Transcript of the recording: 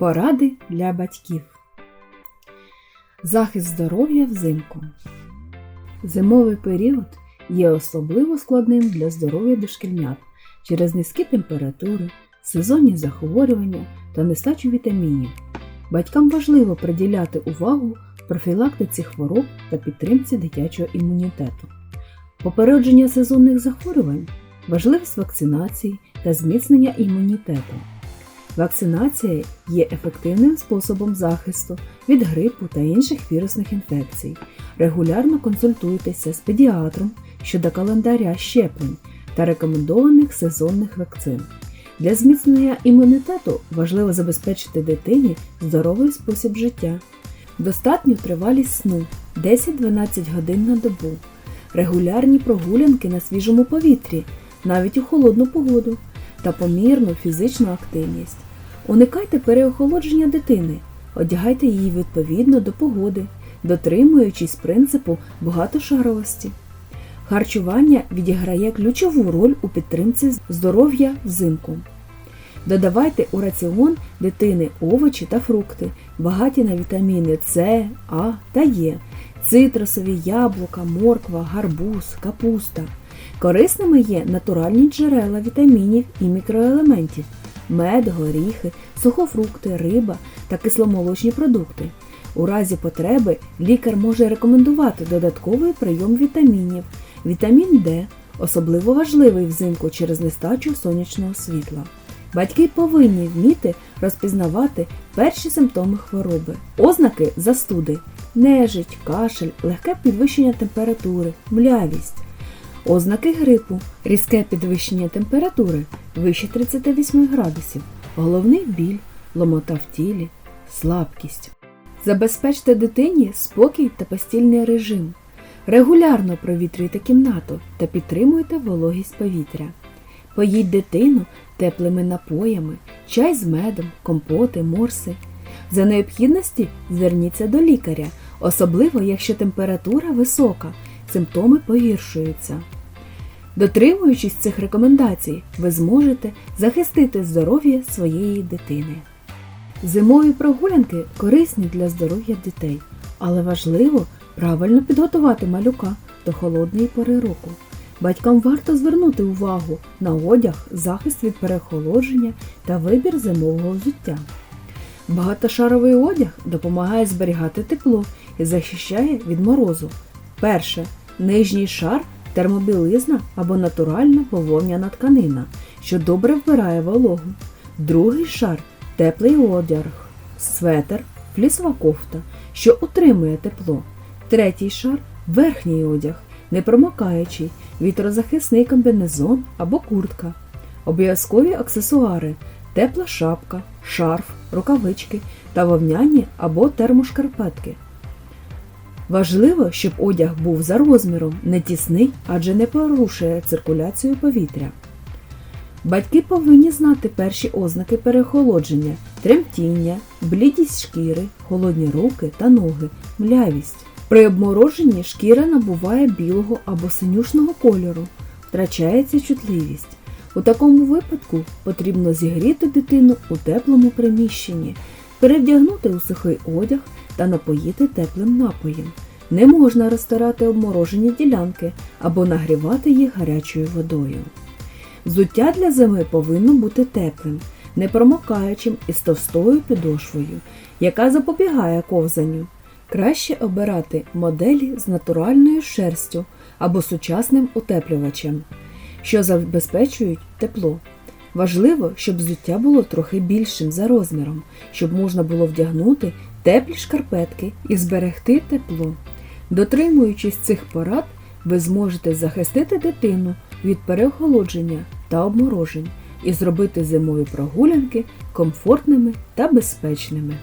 Поради для батьків. Захист здоров'я взимку. Зимовий період є особливо складним для здоров'я дошкільнят через низькі температури, сезонні захворювання та нестачу вітамінів. Батькам важливо приділяти увагу профілактиці хвороб та підтримці дитячого імунітету. Попередження сезонних захворювань, важливість вакцинації та зміцнення імунітету. Вакцинація є ефективним способом захисту від грипу та інших вірусних інфекцій. Регулярно консультуйтеся з педіатром щодо календаря щеплень та рекомендованих сезонних вакцин. Для зміцнення імунітету важливо забезпечити дитині здоровий спосіб життя, достатню тривалість сну 10-12 годин на добу, регулярні прогулянки на свіжому повітрі, навіть у холодну погоду, та помірну фізичну активність. Уникайте переохолодження дитини, одягайте її відповідно до погоди, дотримуючись принципу багатошаровості. Харчування відіграє ключову роль у підтримці здоров'я взимку. Додавайте у раціон дитини овочі та фрукти, багаті на вітаміни С, А та Е, цитрусові яблука, морква, гарбуз, капуста. Корисними є натуральні джерела вітамінів і мікроелементів, мед, горіхи, сухофрукти, риба та кисломолочні продукти. У разі потреби лікар може рекомендувати додатковий прийом вітамінів. Вітамін Д особливо важливий взимку через нестачу сонячного світла. Батьки повинні вміти розпізнавати перші симптоми хвороби, ознаки застуди, нежить, кашель, легке підвищення температури, млявість. Ознаки грипу, різке підвищення температури вище 38 градусів, головний біль, ломота в тілі, слабкість. Забезпечте дитині спокій та постільний режим. Регулярно провітрюйте кімнату та підтримуйте вологість повітря. Поїдь дитину теплими напоями, чай з медом, компоти, морси. За необхідності зверніться до лікаря, особливо якщо температура висока, симптоми погіршуються. Дотримуючись цих рекомендацій, ви зможете захистити здоров'я своєї дитини. Зимові прогулянки корисні для здоров'я дітей, але важливо правильно підготувати малюка до холодної пори року. Батькам варто звернути увагу на одяг, захист від перехолодження та вибір зимового взуття. Багатошаровий одяг допомагає зберігати тепло і захищає від морозу. Перше. Нижній шар термобілизна або натуральна бавовняна тканина, що добре вбирає вологу. Другий шар теплий одяг, светр, флісова кофта, що утримує тепло. Третій шар верхній одяг, непромокаючий, вітрозахисний комбінезон або куртка. Обов'язкові аксесуари, тепла шапка, шарф, рукавички та вовняні або термошкарпетки. Важливо, щоб одяг був за розміром, не тісний, адже не порушує циркуляцію повітря. Батьки повинні знати перші ознаки перехолодження, тремтіння, блідість шкіри, холодні руки та ноги, млявість. При обмороженні шкіра набуває білого або синюшного кольору, втрачається чутливість. У такому випадку потрібно зігріти дитину у теплому приміщенні, перевдягнути у сухий одяг та напоїти теплим напоєм. Не можна розтирати обморожені ділянки або нагрівати їх гарячою водою. Взуття для зими повинно бути теплим, непромокаючим і з товстою підошвою, яка запобігає ковзанню. Краще обирати моделі з натуральною шерстю або сучасним утеплювачем, що забезпечують тепло. Важливо, щоб взуття було трохи більшим за розміром, щоб можна було вдягнути теплі шкарпетки і зберегти тепло. Дотримуючись цих порад, ви зможете захистити дитину від переохолодження та обморожень і зробити зимові прогулянки комфортними та безпечними.